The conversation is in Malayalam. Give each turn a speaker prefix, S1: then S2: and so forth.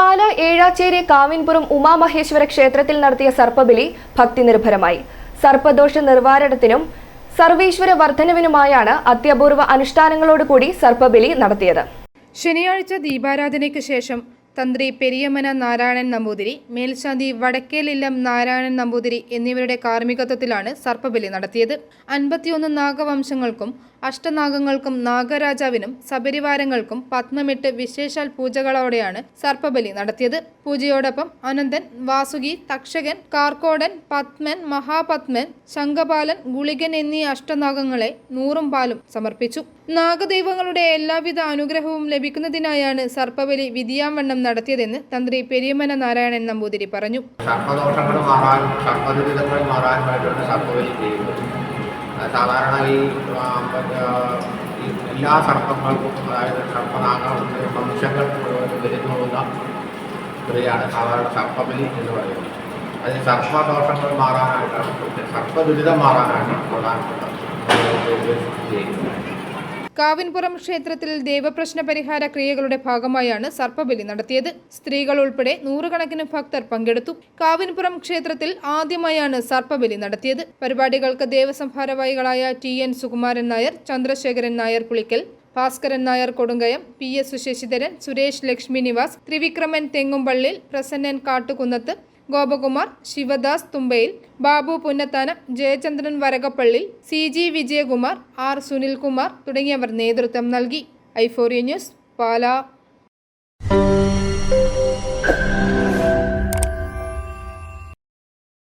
S1: പാല ഏഴാച്ചേരി കാവിൻപുറം ഉമാമഹേശ്വര ക്ഷേത്രത്തിൽ നടത്തിയ സർപ്പബലി ഭക്തി നിർഭരമായി സർപ്പദോഷ നിർവാരണത്തിനും സർവീശ്വര വർധനവിനുമായാണ് അത്യപൂർവ അനുഷ്ഠാനങ്ങളോടുകൂടി സർപ്പബലി നടത്തിയത്.
S2: ശനിയാഴ്ച ദീപാരാധനയ്ക്ക് ശേഷം തന്ത്രി പെരിയമന നാരായണൻ നമ്പൂതിരി മേൽശാന്തി വടക്കേലില്ലം നാരായണൻ നമ്പൂതിരി എന്നിവരുടെ കാർമ്മികത്വത്തിലാണ് സർപ്പബലി നടത്തിയത്. അൻപത്തിയൊന്ന് നാഗവംശങ്ങൾക്കും അഷ്ടനാഗങ്ങൾക്കും നാഗരാജാവിനും സബരിവാരങ്ങൾക്കും പത്മമിട്ട് വിശേഷാൽ പൂജകളോടെയാണ് സർപ്പബലി നടത്തിയത്. പൂജയോടൊപ്പം അനന്തൻ വാസുകി തക്ഷകൻ കാർക്കോടൻ പത്മൻ മഹാപത്മൻ ശംഖപാലൻ ഗുളികൻ എന്നീ അഷ്ടനാഗങ്ങളെ നൂറും പാലും സമർപ്പിച്ചു. നാഗദൈവങ്ങളുടെ എല്ലാവിധ അനുഗ്രഹവും ലഭിക്കുന്നതിനായാണ് സർപ്പബലി വിധിയാം വിധിയാവണ്ണം നടത്തിയതെന്ന് തന്ത്രി പെരിയമന നാരായണൻ നമ്പൂതിരി പറഞ്ഞു.
S3: സർപ്പദോഷങ്ങൾ മാറാൻ സർപ്പദുരിതങ്ങൾ മാറാനുമായിട്ടാണ് സർപ്പബലി ചെയ്യുന്നത് സാധാരണ ഈ എല്ലാ സർപ്പങ്ങൾക്കും അതായത് സർപ്പനാഗങ്ങൾക്ക് വംശങ്ങൾക്കും മുഴുവൻ വരുന്നുള്ള സ്ത്രീയാണ് സാധാരണ സർപ്പബലി എന്ന് പറയുന്നത്. അതിന് സർപ്പദോഷങ്ങൾ മാറാനായിട്ടാണ് സർപ്പദുരിതം മാറാനായിട്ടാണ് പ്രധാനപ്പെട്ട ചെയ്യുന്നത്.
S2: കാവിൻപുറം ക്ഷേത്രത്തിൽ ദേവപ്രശ്ന പരിഹാര ക്രിയകളുടെ ഭാഗമായാണ് സർപ്പബലി നടത്തിയത്. സ്ത്രീകൾ ഉൾപ്പെടെ നൂറുകണക്കിന് ഭക്തർ പങ്കെടുത്തു. കാവിൻപുറം ക്ഷേത്രത്തിൽ ആദ്യമായാണ് സർപ്പബലി നടത്തിയത്. പരിപാടികൾക്ക് ദേവസ്വം ഭാരവാഹികളായ T N Sukumaran Nair Chandrasekharan Nair Pulickal Bhaskaran Nair Kodungayam P S Sasidharan Suresh Lakshmi Nivas Thrivikraman Thengumpallil Prasannan Kattukunnath Gopakumar Sivadas Thumbayil Babu Punnathanam Jayachandran Varakappally C G Vijayakumar R Sunilkumar തുടങ്ങിയവർ നേതൃത്വം നൽകി. ഐഫോറിയ ന്യൂസ് പാലാ.